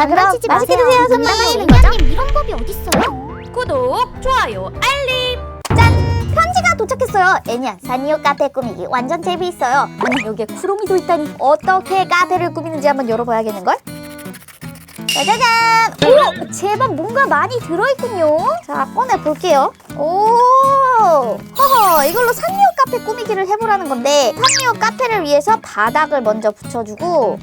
자 그럼 맛있게 마세요. 드세요 농담하시는 거죠? 이런 법이 어딨어요? 구독, 좋아요, 알림. 편지가 도착했어요. 애니야 사니오 카페 꾸미기 완전 재미있어요. 아니 여기에 쿠로미도 있다니 어떻게 카페를 꾸미는지 한번 열어봐야겠는걸? 짜자잔! 오! 제법 뭔가 많이 들어있군요. 자 꺼내 볼게요. 오! 허허 이걸로 산리오 카페 꾸미기를 해보라는 건데 산리오 카페를 위해서 바닥을 먼저 붙여주고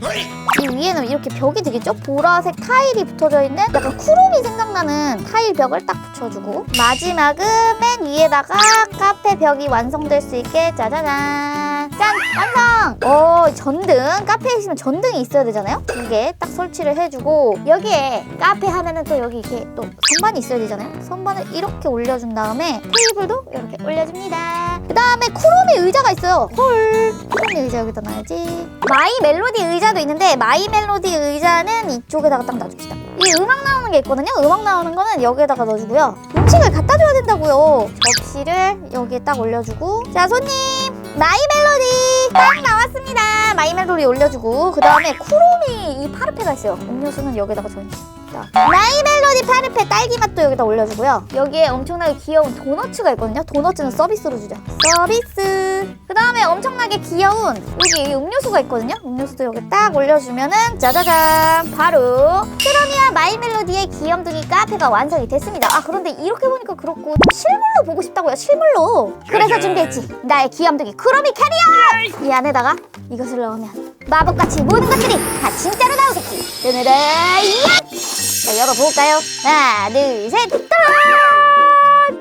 이 위에는 이렇게 벽이 되겠죠? 보라색 타일이 붙어져 있는 약간 쿠로미 생각나는 타일 벽을 딱 붙여주고 마지막은 맨 위에다가 카페 벽이 완성될 수 있게 짜자잔 짠 완성! 어 전등 카페에 있으면 전등이 있어야 되잖아요? 두 개 딱 설치를 해주고 여기에 카페 하면은 또 여기 이렇게 또 선반이 있어야 되잖아요? 선반을 이렇게 올려준 다음에 테이블도 이렇게 올려줍니다 그 다음에 쿠로미 의자가 있어요. 헐. 쿠로미 의자 여기다 놔야지. 마이 멜로디 의자도 있는데 마이 멜로디 의자는 이쪽에다가 딱 놔줍시다. 이 음악 나오는 게 있거든요. 음악 나오는 거는 여기에다가 넣어주고요. 음식을 갖다 줘야 된다고요. 접시를 여기에 딱 올려주고. 자 손님! 마이 멜로디! 딱 나왔습니다. 마이 멜로디 올려주고. 그 다음에 쿠로미 이 파르페가 있어요. 음료수는 여기다가 전 시 자, 마이 멜로디 파르페 딸기 맛도 여기다 올려주고요. 여기에 엄청나게 귀여운 도너츠가 있거든요. 도너츠는 서비스로 주자. 서비스. 그 다음에 엄청나게 귀여운 여기 이 음료수가 있거든요. 음료수도 여기 딱 올려주면은 짜자잔 바로 크로미와 마이 멜로디의 귀염둥이 카페가 완성이 됐습니다. 아 그런데 이렇게 보니까 그렇고 좀 실물로 보고 싶다고요. 실물로. 그래서 준비했지. 나의 귀염둥이 크로미 캐리어. 이 안에다가 이것을 넣으면 마법같이 모든 것들이 다 진짜로 나오겠지. 드느라 야! 자, 열어볼까요? 하나, 둘, 셋, 따란!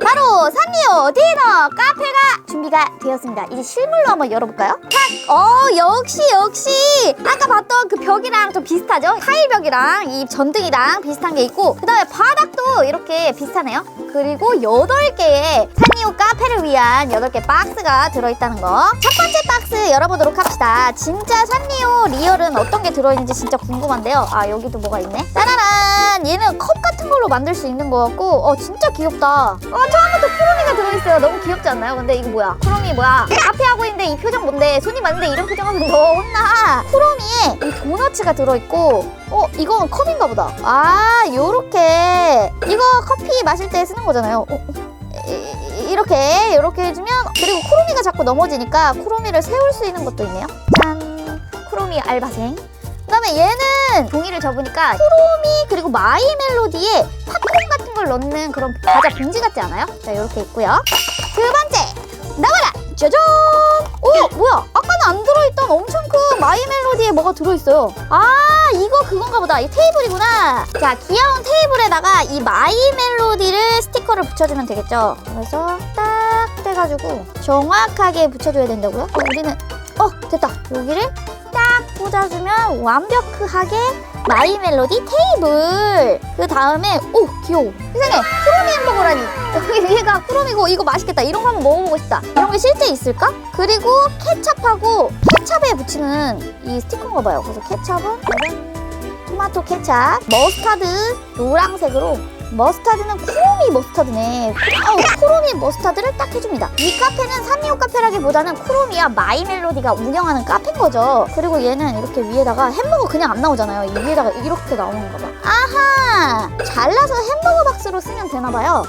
바로 산리오 디너 카페가 준비가 되었습니다. 이제 실물로 한번 열어볼까요? 탁! 어, 역시, 역시! 아까 봤던 그 벽이랑 좀 비슷하죠? 타일 벽이랑 이 전등이랑 비슷한 게 있고, 그 다음에 바닥도 이렇게 비슷하네요. 그리고 8개의 산리오 카페를 위한 8개 박스가 들어있다는 거. 첫 번째 박스 열어보도록 합시다. 진짜 산리오 리얼은 어떤 게 들어있는지 진짜 궁금한데요. 아, 여기도 뭐가 있네. 따라란! 얘는 컵 같은 걸로 만들 수 있는 것 같고, 어, 진짜 귀엽다. 어, 처음부터 쿠로미가 들어있어요. 너무 귀엽지 않나요? 근데 이거 뭐야? 쿠로미 뭐야? 카페 하고 있는데 이 표정 뭔데? 손님 많은데 이런 표정하면 너 혼나. 쿠로미에 이 도너츠가 들어있고, 어, 이건 컵인가 보다. 아, 요렇게. 이거 커피 마실 때 쓰는 거잖아요. 어, 어. 이렇게 이렇게 해주면 그리고 쿠로미가 자꾸 넘어지니까 쿠로미를 세울 수 있는 것도 있네요 짠 쿠로미 알바생 그다음에 얘는 종이를 접으니까 쿠로미 그리고 마이 멜로디에 팝콘 같은 걸 넣는 그런 과자 봉지 같지 않아요? 자 이렇게 있고요. 두 번째! 나와라! 짜잔! 오 뭐야? 아까는 안 들어있던 엄청 큰 마이 멜로디에 뭐가 들어있어요. 아 이거 그건가 보다. 이 테이블이구나. 자 귀여운 테이블에다가 이 마이 멜로디를 스티커를 붙여주면 되겠죠? 그래서 딱 떼가지고 정확하게 붙여줘야 된다고요? 어, 우리는 어 됐다. 여기를 딱 꽂아주면 완벽하게 마이 멜로디 테이블. 그 다음에 오 귀여워. 세상에 쿠로미 햄버거라니. 위에가 쿠로미고 이거 맛있겠다. 이런 거 한번 먹어보고 싶다. 이런 게 실제 있을까? 그리고 케찹하고 케찹에 붙이는 이 스티커인가 봐요. 그래서 케찹은 토마토 케찹 머스타드 노란색으로 머스타드는 쿠로미 머스타드네. 어, 쿠로미 머스타드를 딱 해줍니다. 이 카페는 산리오 카페라기보다는 쿠로미와 마이 멜로디가 운영하는 카페인 거죠. 그리고 얘는 이렇게 위에다가 햄버거 그냥 안 나오잖아요. 이 위에다가 이렇게 나오는 거봐. 아하! 잘라서 햄버거 박스로 쓰면 되나 봐요.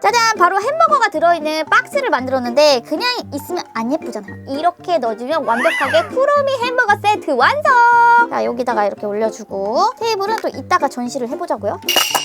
짜잔! 바로 햄버거가 들어있는 박스를 만들었는데 그냥 있으면 안 예쁘잖아요 이렇게 넣어주면 완벽하게 쿠로미 햄버거 세트 완성! 자 여기다가 이렇게 올려주고 테이블은 또 이따가 전시를 해보자고요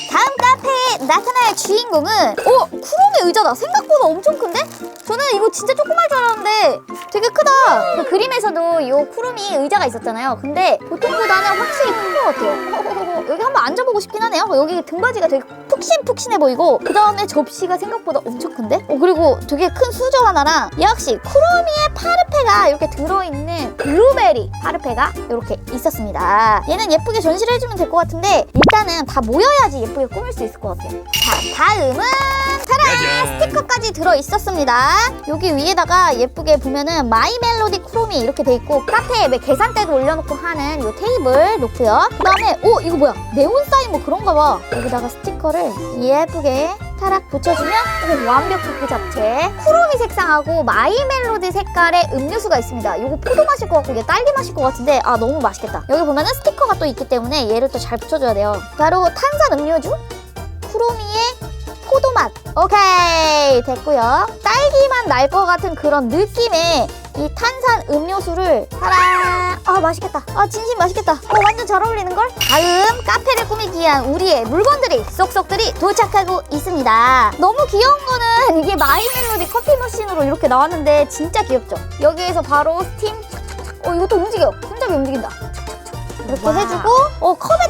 다음 카페에 나타날 주인공은 오 쿠로미 의자다. 생각보다 엄청 큰데? 저는 이거 진짜 조그만 줄 알았는데 되게 크다. 그 그림에서도 이 쿠로미 의자가 있었잖아요. 근데 보통보다는 확실히 큰 것 같아요 여기 한번 앉아보고 싶긴 하네요. 여기 등받이가 되게 푹신푹신해 보이고 그 다음에 접시가 생각보다 엄청 큰데? 어, 그리고 되게 큰 수저 하나랑 역시 쿠로미의 파르페가 이렇게 들어있는 블루베리 파르페가 이렇게 있었습니다. 얘는 예쁘게 전시를 해주면 될 것 같은데 일단은 다 모여야지 예쁘게 꾸밀 수 있을 것 같아요. 자 다음은 타라 스티커까지 들어있었습니다. 여기 위에다가 예쁘게 보면은 마이 멜로디 쿠로미 이렇게 돼 있고 카페에 왜 계산대도 올려놓고 하는 요 테이블 놓고요. 그 다음에 오 이거 뭐야 네온 사인 뭐 그런가 봐 여기다가 스티커를 예쁘게 타락 붙여주면 오, 완벽한 그 잡채. 쿠로미 색상하고 마이 멜로디 색깔의 음료수가 있습니다. 이거 포도 맛일 것 같고 이게 딸기 맛일 것 같은데 아 너무 맛있겠다. 여기 보면은 스티커가 또 있기 때문에 얘를 또 잘 붙여줘야 돼요. 바로 탄산 음료주 쿠로미의 포도 맛. 오케이 됐고요. 딸기만 날 것 같은 그런 느낌의 이 탄산 음료수를 따라. 아 맛있겠다. 아 진심 맛있겠다. 어 완전 잘 어울리는 걸. 다음 카페를 꾸미기 위한 우리의 물건들이 쏙쏙들이 도착하고 있습니다. 너무 귀여운 거는 이게 마이멜로디 커피 머신으로 이렇게 나왔는데 진짜 귀엽죠. 여기에서 바로 스팀. 어 이것도 움직여. 손잡이 움직인다. 이렇게. 해주고 어, 이렇게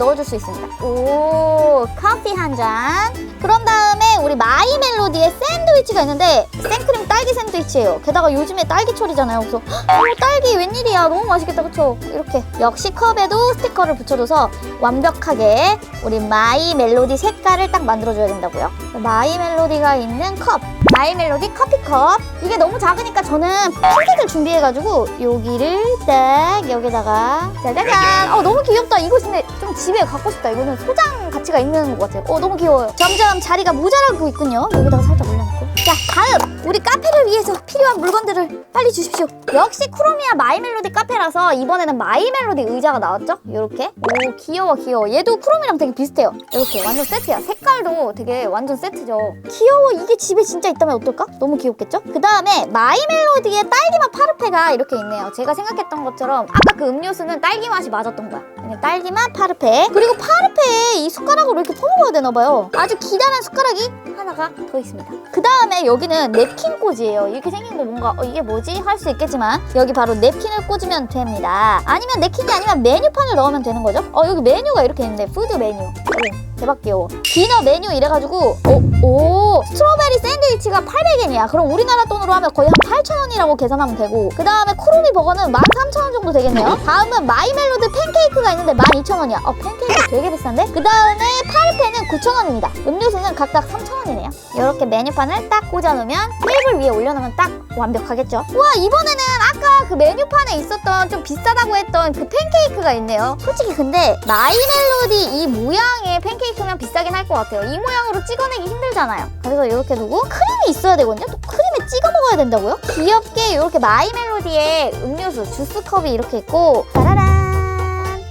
넣어줄 수 있습니다. 오 커피 한 잔. 그런 다음에 우리 마이 멜로디의 샌드위치가 있는데 생크림 딸기 샌드위치예요. 게다가 요즘에 딸기철이잖아요. 그래서 헉, 어, 딸기 웬일이야 너무 맛있겠다 그쵸? 이렇게 역시 컵에도 스티커를 붙여줘서 완벽하게 우리 마이 멜로디 색깔을 딱 만들어줘야 된다고요. 마이 멜로디가 있는 컵. 마이 멜로디 커피컵. 이게 너무 작으니까 저는 핑크색을 준비해가지고 여기를 딱 여기다가 짜자잔. 어 너무 귀엽다. 이거 진짜 좀 집에 갖고 싶다. 이거는 소장 가치가 있는 것 같아요. 어 너무 귀여워요. 점점 자리가 모자라고 있군요. 여기다가 살짝 올려놓고. 자 다음 우리 카페를 위해서 필요한 물건들을 빨리 주십시오. 역시 쿠로미야 마이멜로디 카페라서 이번에는 마이멜로디 의자가 나왔죠? 이렇게. 오 귀여워 귀여워. 얘도 쿠로미랑 되게 비슷해요. 이렇게 완전 세트야. 색깔도 되게 완전 세트죠. 귀여워. 이게 집에 진짜 있다면 어떨까? 너무 귀엽겠죠? 그 다음에 마이멜로디의 딸기맛 파르페가 이렇게 있네요. 제가 생각했던 것처럼 아까 그 음료수는 딸기 맛이 맞았던 거야. 딸기맛 파르페. 그리고 파르페에 이 숟가락으로 이렇게 퍼먹어야 되나봐요. 아주 기다란 숟가락이 하나가 더 있습니다. 그 다음에 여기는 냅킨 꽂이에요. 이렇게 생긴 거 뭔가 어, 이게 뭐지? 할 수 있겠지만 여기 바로 냅킨을 꽂으면 됩니다. 아니면 냅킨이 아니면 메뉴판을 넣으면 되는 거죠? 어 여기 메뉴가 이렇게 있는데 푸드 메뉴. 오, 대박 귀여워. 디너 메뉴 이래가지고 오, 오 스트로베리 샌드위치가 800엔이야. 그럼 우리나라 돈으로 하면 거의 한 8,000원이라고 계산하면 되고 그 다음에 쿠로미 버거는 13,000원 정도 되겠네요. 다음은 마이멜로디 팬케이크가 있는데 12,000원이야. 어 팬케이크 되게 비싼데? 그 다음에 파르페는 9,000원입니다. 음료수는 각각 3,000원 이네요. 이렇게 메뉴판을 딱 꽂아놓으면 테이블 위에 올려놓으면 딱 완벽하겠죠? 와 이번에는 아까 그 메뉴판에 있었던 좀 비싸다고 했던 그 팬케이크가 있네요. 솔직히 근데 마이멜로디 이 모양의 팬케이크면 비싸긴 할 것 같아요. 이 모양으로 찍어내기 힘들잖아요. 그래서 이렇게 두고 크림이 있어야 되거든요. 또 크림에 찍어 먹어야 된다고요? 귀엽게 이렇게 마이멜로디의 음료수 주스컵이 이렇게 있고 따라란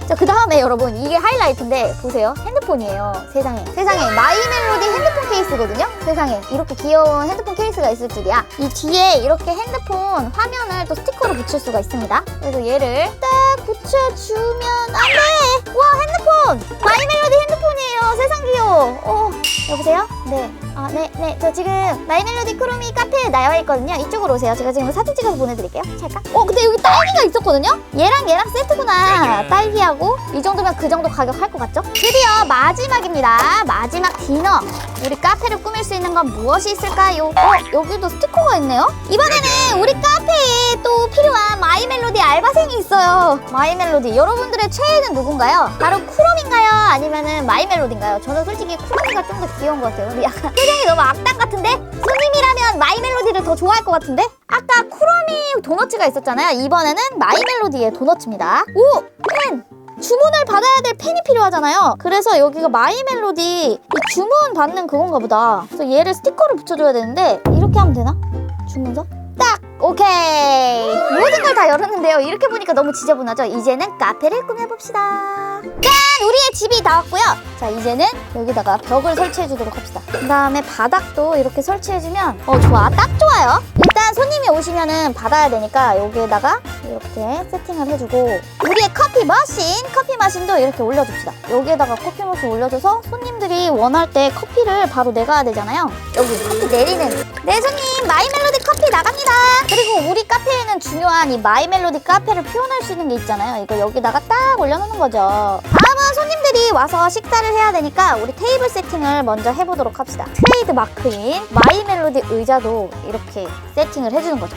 자, 그 다음에 여러분, 이게 하이라이트인데, 보세요. 핸드폰이에요. 세상에. 세상에. 마이 멜로디 핸드폰 케이스거든요? 세상에. 이렇게 귀여운 핸드폰 케이스가 있을 줄이야. 이 뒤에 이렇게 핸드폰 화면을 또 스티커로 붙일 수가 있습니다. 그래서 얘를 딱 붙여주면 안 돼! 와, 핸드폰! 마이 멜로디 핸드폰이에요. 세상 귀여워. 어, 여보세요? 네. 아, 네, 네. 저 지금 마이멜로디 크로미 카페에 나와 있거든요. 이쪽으로 오세요. 제가 지금 사진 찍어서 보내드릴게요. 찰까? 어, 근데 여기 딸기가 있었거든요? 얘랑 얘랑 세트구나. 딸기하고 이 정도면 그 정도 가격 할 것 같죠? 드디어 마지막입니다. 마지막 디너. 우리 카페를 꾸밀 수 있는 건 무엇이 있을까요? 어, 여기도 스티커가 있네요? 이번에는 우리 카페에 또 필요한 마이멜로디 알바생이 있어요. 마이멜로디. 여러분들의 최애는 누군가요? 바로 쿠롬인가요? 아니면은 마이멜로디인가요? 저는 솔직히 쿠롬이가 좀 더 귀여운 것 같아요. 약간 표정이 너무 악당 같은데? 손님이라면 마이 멜로디를 더 좋아할 것 같은데? 아까 쿠로미 도너츠가 있었잖아요. 이번에는 마이 멜로디의 도너츠입니다. 오! 펜! 주문을 받아야 될 펜이 필요하잖아요. 그래서 여기가 마이 멜로디 이 주문 받는 그건가 보다. 그래서 얘를 스티커를 붙여줘야 되는데 이렇게 하면 되나? 주문서? 딱! 오케이! 모든 걸 다 열었는데요. 이렇게 보니까 너무 지저분하죠? 이제는 카페를 꾸며봅시다. 짠! 우리의 집이 다 왔고요. 자, 이제는 여기다가 벽을 설치해주도록 합시다. 그 다음에 바닥도 이렇게 설치해주면 어, 좋아. 딱 좋아요. 일단 손님이 오시면은 받아야 되니까 여기에다가 이렇게 세팅을 해주고 우리의 커피 머신, 커피 머신도 이렇게 올려줍시다. 여기에다가 커피 머신 올려줘서 손님들이 원할 때 커피를 바로 내가야 되잖아요. 여기 커피 내리는 네 손님 마이멜로디 커피 나갑니다. 그리고 우리 카페에는 중요한 이 마이멜로디 카페를 표현할 수 있는 게 있잖아요. 이거 여기다가 딱 올려놓는 거죠. 다음은 손님들이 와서 식사를 해야 되니까 우리 테이블 세팅을 먼저 해보도록 합시다. 트레이드 마크인 마이멜로디 의자도 이렇게 세팅을 해주는 거죠.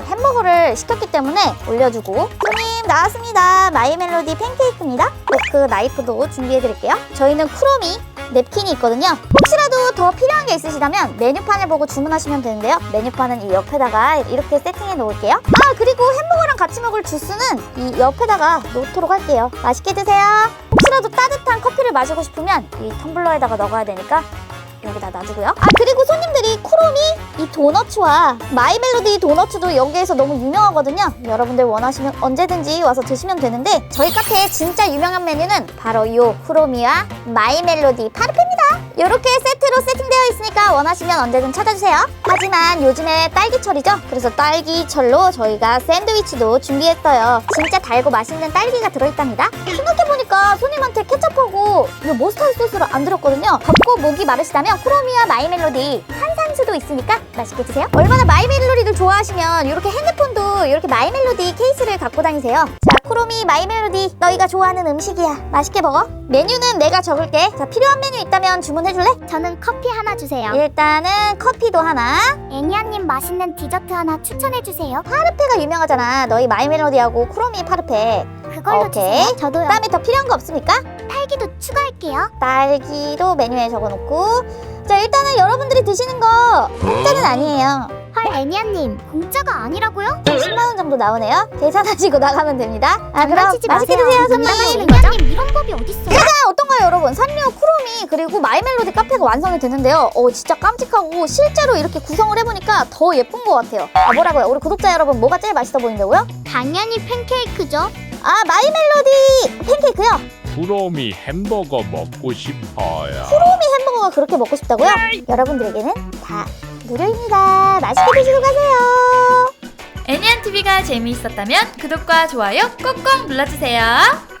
햄버거를 시켰기 때문에 올려주고 손님 나왔습니다. 마이 멜로디 팬케이크입니다. 포크 나이프도 준비해드릴게요. 저희는 쿠로미 냅킨이 있거든요. 혹시라도 더 필요한 게 있으시다면 메뉴판을 보고 주문하시면 되는데요. 메뉴판은 이 옆에다가 이렇게 세팅해 놓을게요. 아 그리고 햄버거랑 같이 먹을 주스는 이 옆에다가 놓도록 할게요. 맛있게 드세요. 혹시라도 따뜻한 커피를 마시고 싶으면 이 텀블러에다가 넣어야 되니까 여기다 놔두고요. 아 그리고 손님들이 쿠로미 이 도너츠와 마이멜로디 도너츠도 여기에서 너무 유명하거든요. 여러분들 원하시면 언제든지 와서 드시면 되는데 저희 카페의 진짜 유명한 메뉴는 바로 이 쿠로미와 마이멜로디 파르페입니다. 이렇게 세트로 세팅되어 있으니까 원하시면 언제든 찾아주세요. 하지만 요즘에 딸기철이죠. 그래서 딸기철로 저희가 샌드위치도 준비했어요. 진짜 달고 맛있는 딸기가 들어있답니다. 생각해보니까 손님한테 케첩하고 이 머스타드 소스를 안 드렸거든요. 덥고 목이 마르시다면 쿠로미와 마이멜로디 탄산수도 있으니까 맛있게 드세요. 얼마나 마이멜로디를 좋아하시면 이렇게 핸드폰도 이렇게 마이멜로디 케이스를 갖고 다니세요. 자, 쿠로미 마이 멜로디 너희가 좋아하는 음식이야. 맛있게 먹어. 메뉴는 내가 적을게. 자, 필요한 메뉴 있다면 주문해줄래? 저는 커피 하나 주세요. 일단은 커피도 하나. 애니아님 맛있는 디저트 하나 추천해주세요. 파르페가 유명하잖아. 너희 마이 멜로디하고 쿠로미 파르페. 그걸로 오케이. 주세요. 저도요. 그다음에 더 필요한 거 없습니까? 딸기도 추가할게요. 딸기도 메뉴에 적어놓고. 자, 일단은 여러분들이 드시는 거 공짜는 아니에요. 헐 애니아님 공짜가 아니라고요? 10만 원 정도 나오네요. 계산하시고 나가면 됩니다. 아, 그럼 장난치지 맛있게 마세요. 드세요, 손님. 장난하시는 거죠? 애니아님 이런 법이 어딨어요? 자, 어떤가요, 여러분? 산리오 쿠로미 그리고 마이멜로디 카페가 완성이 됐는데요. 어, 진짜 깜찍하고 실제로 이렇게 구성을 해보니까 더 예쁜 것 같아요. 아, 뭐라고요? 우리 구독자 여러분, 뭐가 제일 맛있어 보인다고요? 당연히 팬케이크죠. 아, 마이멜로디 팬케이크요. 구로미 햄버거 먹고 싶어요. 쿠로미 햄버거가 그렇게 먹고 싶다고요? 여러분들에게는 다 무료입니다. 맛있게 드시고 가세요. 애니안 TV가 재미있었다면 구독과 좋아요 꼭꼭 눌러주세요.